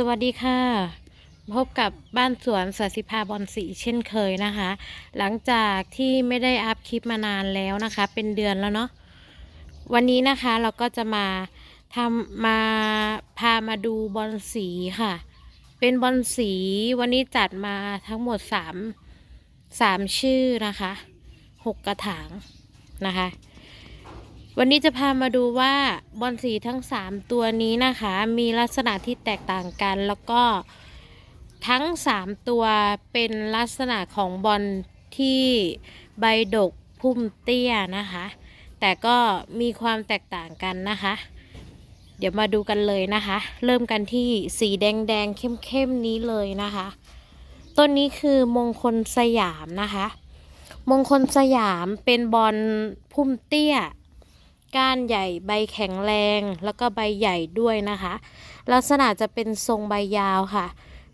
สวัสดีค่ะ พบกับบ้านสวนสัสิภาบอลสีเช่นเคยนะคะ หลังจากที่ไม่ได้อัพคลิปมานานแล้วนะคะ เป็นเดือนแล้วเนาะวันนี้นะคะเราก็จะมาทำมาพามาดูบอลสีค่ะ เป็นบอลสีวันนี้จัดมาทั้งหมดสามสามชื่อนะคะหกกระถางนะคะ วันนี้จะพามาดูว่าบอลสีทั้ง 3 ตัวนี้นะคะ มีลักษณะที่แตกต่างกันแล้วก็ทั้ง 3 ตัวเป็นลักษณะของบอลที่ใบดกพุ่มเตี้ยนะคะ แต่ก็มีความแตกต่างกันนะคะ เดี๋ยวมาดูกันเลยนะคะ เริ่มกันที่สีแดงแดงๆเข้มนี้เลยนะคะต้นนี้คือมงคลสยามนะคะ มงคลสยามเป็นบอลพุ่มเตี้ย ก้านใหญ่ ใบแข็งแรง แล้วก็ใบใหญ่ด้วยนะคะ ลักษณะจะเป็นทรงใบยาวค่ะ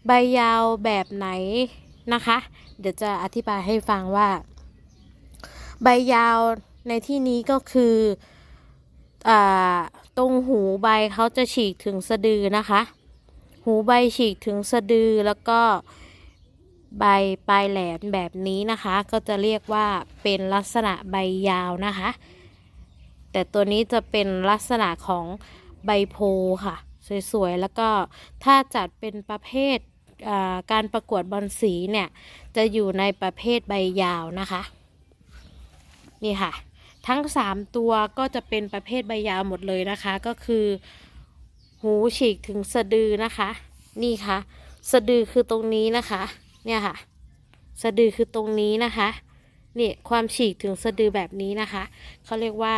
ใบยาวแบบไหนนะคะ เดี๋ยวจะอธิบายให้ฟังว่า ใบยาวในที่นี้ก็คืออตรงหูใบเขาจะฉีกถึงสะดือนะคะ หูใบฉีกถึงสะดือแล้วก็ใบปลายแหลมแบบนี้นะคะ ก็จะเรียกว่าเป็นลักษณะใบยาวนะคะ แต่ตัวนี้จะเป็นลักษณะของใบโพค่ะ สวยๆ แล้วก็ถ้าจัดเป็นประเภทการประกวดบอลสีเนี่ย จะอยู่ในประเภทใบยาวนะคะ นี่ค่ะ ทั้ง 3 ตัวก็จะเป็นประเภทใบยาวหมดเลยนะคะ ก็คือ หูฉีกถึงสะดือนะคะ นี่ค่ะ สะดือคือตรงนี้นะคะ เนี่ยค่ะ สะดือคือตรงนี้นะคะ นี่ความฉีกถึงสะดือแบบนี้นะคะเขาเรียกว่า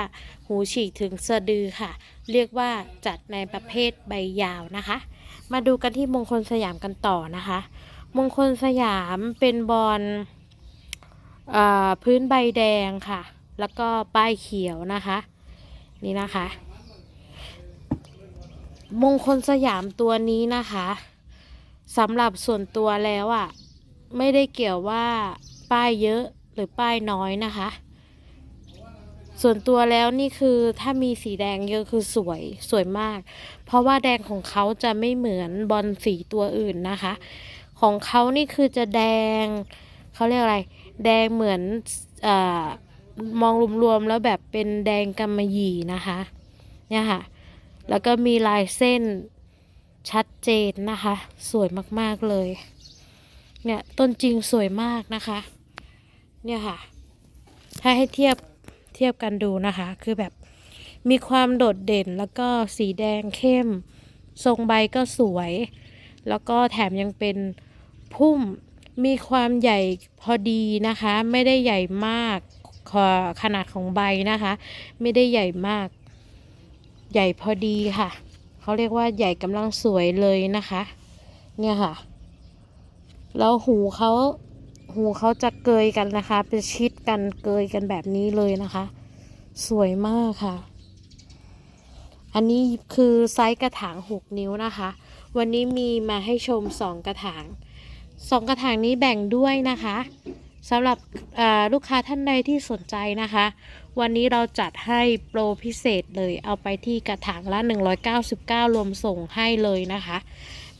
หูฉีกถึงสะดือค่ะ เรียกว่าจัดในประเภทใบยาวนะคะ มาดูกันที่มงคลสยามกันต่อนะคะ มงคลสยามเป็นบอลพื้นใบแดงค่ะ แล้วก็ป้ายเขียวนะคะ นี่นะคะ มงคลสยามตัวนี้นะคะสำหรับส่วนตัวแล้วอะ่ะไม่ได้เกี่ยวว่าป้ายเยอะ หรือป้ายน้อยนะคะ ส่วนตัวแล้วนี่คือถ้ามีสีแดงเยอะคือสวยสวยมาก เพราะว่าแดงของเขาจะไม่เหมือนบอลสีตัวอื่นนะคะ ของเขานี่คือจะแดงเขาเรียกอะไร แดงเหมือนเออมองรวมๆแล้วแบบเป็นแดงกำมะหยี่นะคะ เนี่ยค่ะ แล้วก็มีลายเส้นชัดเจนนะคะ สวยมากๆเลย เนี่ยต้นจริงสวยมากนะคะ เนี่ยค่ะ ถ้าให้เทียบเทียบกันดูนะคะ คือแบบมีความโดดเด่นแล้วก็สีแดงเข้ม ทรงใบก็สวย แล้วก็แถมยังเป็นพุ่มมีความใหญ่พอดีนะคะ ไม่ได้ใหญ่มากขขนาดของใบนะคะ ไม่ได้ใหญ่มาก ใหญ่พอดีค่ะ เขาเรียกว่าใหญ่กำลังสวยเลยนะคะ เนี่ยค่ะ แล้วหูเขา หูเขาจะเกยกันนะคะ เป็นชิดกันเกยกันแบบนี้เลยนะคะ สวยมากค่ะ อันนี้คือไซส์กระถาง 6 นิ้วนะคะ วันนี้มีมาให้ชม 2 กระถาง 2 กระถางนี้แบ่งด้วยนะคะสำหรับลูกค้าท่านใดที่สนใจนะคะ วันนี้เราจัดให้โปรพิเศษเลยเอาไปที่กระถางละ 199 รวมส่งให้เลยนะคะ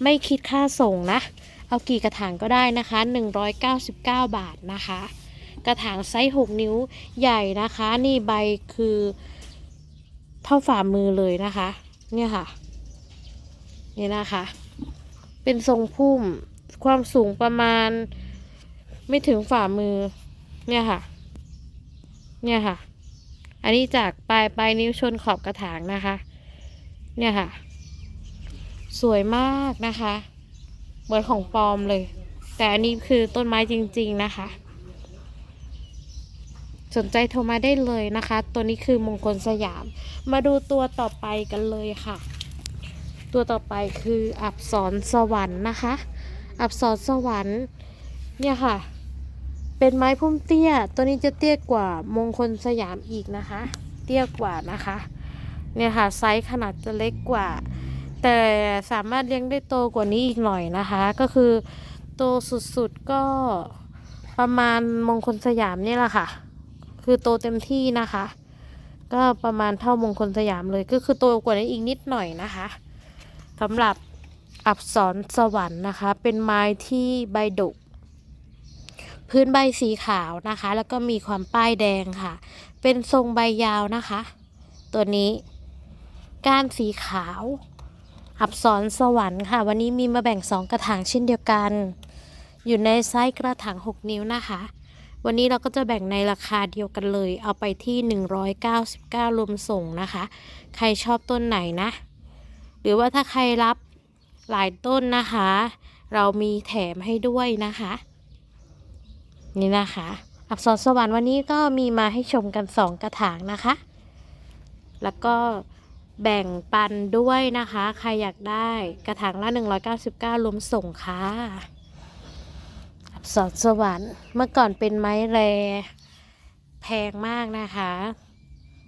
ไม่คิดค่าส่งนะ เอากี่กระถางก็ได้นะคะ 199 บาทนะคะ กระถางไซส์ 6 นิ้วใหญ่นะคะ นี่ใบคือเท่าฝ่ามือเลยนะคะ เนี่ยค่ะ นี่นะคะ เป็นทรงพุ่มความสูงประมาณ ไม่ถึงฝ่ามือ เนี่ยค่ะ เนี่ยค่ะ อันนี้จากปลายปลายนิ้วชนขอบกระถางนะคะ เนี่ยค่ะ สวยมากนะคะ เหมือนของปลอมเลย แต่อันนี้คือต้นไม้จริง ๆนะคะ สนใจโทรมาได้เลยนะคะ ตัวนี้คือมงคลสยาม มาดูตัวต่อไปกันเลยค่ะ ตัวต่อไปคืออับสรสวรรค์นะคะ อับสรสวรรค์เนี่ยค่ะ เป็นไม้พุ่มเตี้ย ตัวนี้จะเตี้ยกว่ามงคลสยามอีกนะคะ เตี้ยกว่านะคะ เนี่ยค่ะไซส์ขนาดจะเล็กกว่า แต่สามารถเลี้ยงได้โตกว่านี้อีกหน่อยนะคะ ก็คือโตสุดๆก็ประมาณมงคลสยามนี่แหละค่ะ คือโตเต็มที่นะคะ ก็ประมาณเท่ามงคลสยามเลย ก็คือโตกว่านี้อีกนิดหน่อยนะคะสำหรับอับสรสวรรค์นะคะ เป็นไม้ที่ใบดกพื้นใบสีขาวนะคะ แล้วก็มีความป้ายแดงค่ะ เป็นทรงใบยาวนะคะ ตัวนี้ ก้านสีขาว อับสรสวรรค์ค่ะ วันนี้มีมาแบ่ง 2 กระถางเช่นเดียวกัน อยู่ในไซส์กระถาง 6 นิ้วนะคะ วันนี้เราก็จะแบ่งในราคาเดียวกันเลย เอาไปที่ 199 รวมส่งนะคะ ใครชอบต้นไหนนะ หรือว่าถ้าใครรับหลายต้นนะคะ เรามีแถมให้ด้วยนะคะ นี่นะคะ อักษรสวรรค์วันนี้ก็มีมาให้ชมกัน 2 กระถางนะคะ แล้วก็ แบ่งปันด้วยนะคะ ใครอยากได้กระถางละ 199รวมส่งค่ะอักษรสวรรค์เมื่อก่อนเป็นไม้แรแพงมากนะคะ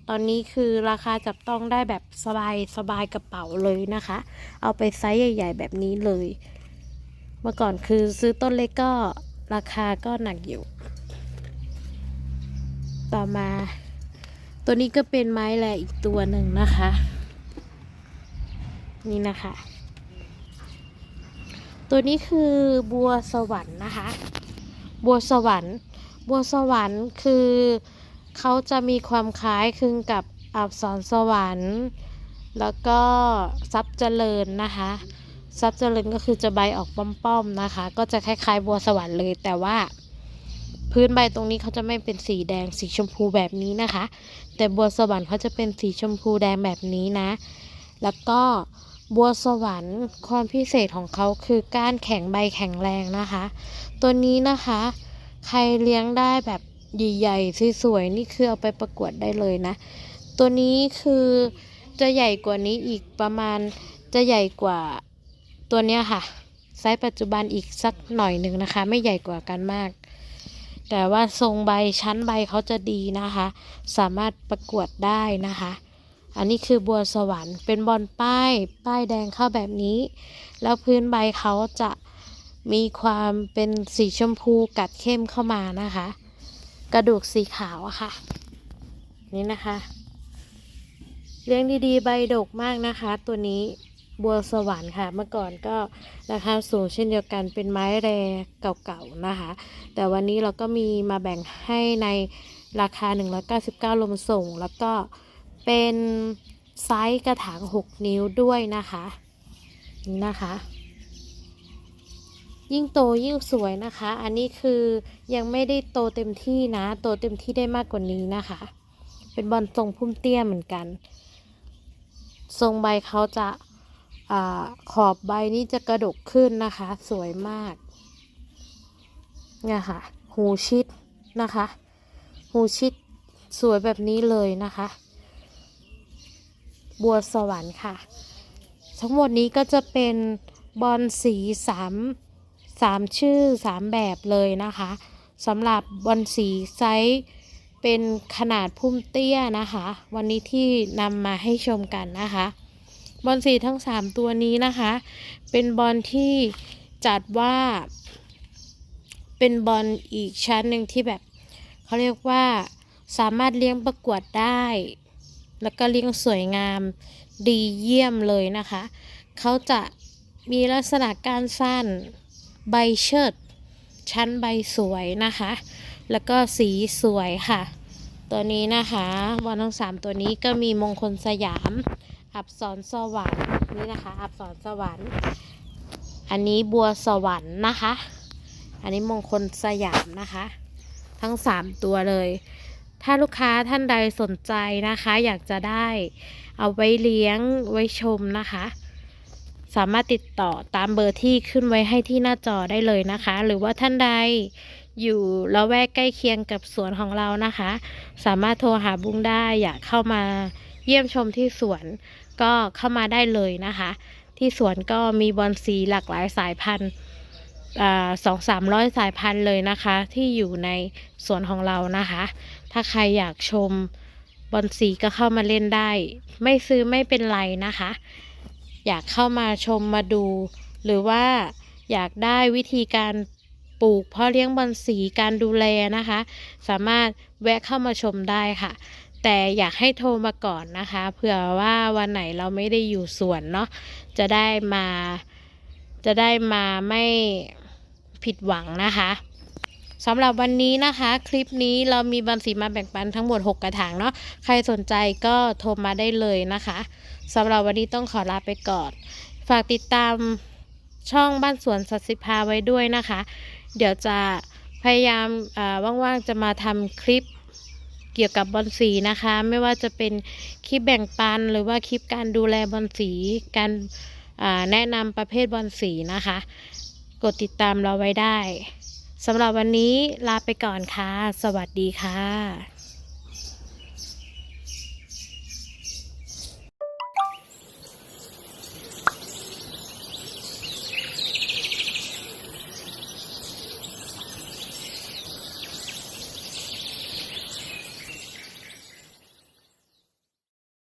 ตอนนี้คือราคาจับต้องได้แบบสบายสบายกระเป๋าเลยนะคะ เอาไปไซส์ใหญ่ ๆ แบบนี้เลย เมื่อก่อนคือซื้อต้นเล็กก็ราคาก็หนักอยู่ ต่อมา ตัวนี้ก็เป็นไม้แรอีกตัวหนึ่งนะคะ นี่นะคะ ตัวนี้คือบัวสวรรค์นะคะ บัวสวรรค์ บัวสวรรค์คือเขาจะมีความคล้ายคลึงกับอับสรสวรรค์ แล้วก็ทรัพย์เจริญนะคะทรัพย์เจริญก็คือจะใบออกป้อมๆนะคะ ก็จะคล้ายๆ บัวสวรรค์เลยแต่ว่าพื้นใบตรงนี้เขาจะไม่เป็นสีแดงสีชมพูแบบนี้นะคะ แต่บัวสวรรค์เขาจะเป็นสีชมพูแดงแบบนี้นะ แล้วก็ บัวสวรรค์ความพิเศษของเขาคือก้านแข็งใบแข็งแรงนะคะ ตัวนี้นะคะ ใครเลี้ยงได้แบบใหญ่ๆสวยๆนี่คือเอาไปประกวดได้เลยนะ ตัวนี้คือจะใหญ่กว่านี้อีกประมาณจะใหญ่กว่าตัวเนี้ยค่ะไซส์ปัจจุบันอีกสักหน่อยหนึ่งนะคะ ไม่ใหญ่กว่ากันมาก แต่ว่าทรงใบชั้นใบเขาจะดีนะคะ สามารถประกวดได้นะคะ อันนี้คือบัวสวรรค์เป็นบอลป้าย ป้ายแดงเข้าแบบนี้ แล้วพื้นใบเขาจะมีความเป็นสีชมพูกัดเข้มเข้ามานะคะ กระดูกสีขาวอะค่ะ นี่นะคะเลี้ยงดีๆ ใบดกมากนะคะ ตัวนี้บัวสวรรค์ค่ะ เมื่อก่อนก็ราคาสูงเช่นเดียวกันเป็นไม้แรเก่าๆนะคะ แต่วันนี้เราก็มีมาแบ่งให้ในราคา 199ลมส่ง แล้วก็ เป็นไซส์กระถาง 6 นิ้วด้วยนะคะนี่นะคะ ยิ่งโตยิ่งสวยนะคะ อันนี้คือยังไม่ได้โตเต็มที่นะ โตเต็มที่ได้มากกว่านี้นะคะ เป็นบอลทรงพุ่มเตี้ยเหมือนกัน ทรงใบเขาจะอาขอบใบนี้จะกระดกขึ้นนะคะ สวยมากเนี่ยค่ะ หูชิดนะคะ หูชิดสวยแบบนี้เลยนะคะ บัวสวรรค์ค่ะ ทั้งหมดนี้ก็จะเป็นบอลสีสามสามชื่อสามแบบเลยนะคะสำหรับบอลสีไซส์เป็นขนาดพุ่มเตี้ยนะคะ วันนี้ที่นำมาให้ชมกันนะคะ บอลสีทั้ง 3 ตัวนี้นะคะ เป็นบอลที่จัดว่า เป็นบอลอีกชั้นหนึ่งที่แบบเขาเรียกว่าสามารถเลี้ยงประกวดได้ แล้วก็เลี้ยงสวยงามดีเยี่ยมเลยนะคะ เขาจะมีลักษณะการสั้นใบเชิด ชั้นใบสวยนะคะ แล้วก็สีสวยค่ะ ตัวนี้นะคะบอลทั้งสามตัวนี้ก็มีมงคลสยาม อับสรสวรรค์นี่นะคะ อับสรสวรรค์ อันนี้บัวสวรรค์นะคะ อันนี้มงคลสยามนะคะ ทั้ง3ตัวเลย ถ้าลูกค้าท่านใดสนใจนะคะ อยากจะได้เอาไว้เลี้ยงไว้ชมนะคะ สามารถติดต่อตามเบอร์ที่ขึ้นไว้ให้ที่หน้าจอได้เลยนะคะ หรือว่าท่านใดอยู่ละแวกใกล้เคียงกับสวนของเรานะคะ สามารถโทรหาบุ้งได้อยากเข้ามาเยี่ยมชมที่สวนก็เข้ามาได้เลยนะคะ ที่สวนก็มีบอนสีหลากหลายสายพันธุ์สองสามร้อยสายพันธุ์เลยนะคะ ที่อยู่ในสวนของเรานะคะ ถ้าใครอยากชมบอนสีก็เข้ามาเล่นได้ ไม่ซื้อไม่เป็นไรนะคะ อยากเข้ามาชมมาดู หรือว่าอยากได้วิธีการปลูกเพาะเลี้ยงบอนสีการดูแลนะคะ สามารถแวะเข้ามาชมได้ค่ะ แต่อยากให้โทรมาก่อนนะคะเผื่อว่าวันไหนเราไม่ได้อยู่สวนเนาะจะได้มาจะได้มาไม่ผิดหวังนะคะ สำหรับวันนี้นะคะ คลิปนี้เรามีบอลสีมาแบ่งปันทั้งหมด 6 กระถางเนาะใครสนใจก็โทรมาได้เลยนะคะสำหรับวันนี้ต้องขอลาไปก่อน ฝากติดตามช่องบ้านสวนสัตว์สิพาไว้ด้วยนะคะ เดี๋ยวจะพยายามอ่าว่างๆจะมาทำคลิปเกี่ยวกับบอลสีนะคะ ไม่ว่าจะเป็นคลิปแบ่งปัน หรือว่าคลิปการดูแลบอลสี การาแนะนำประเภทบอลสีนะคะ กดติดตามเราไว้ได้ สำหรับวันนี้ลาไปก่อนค่ะ สวัสดีค่ะ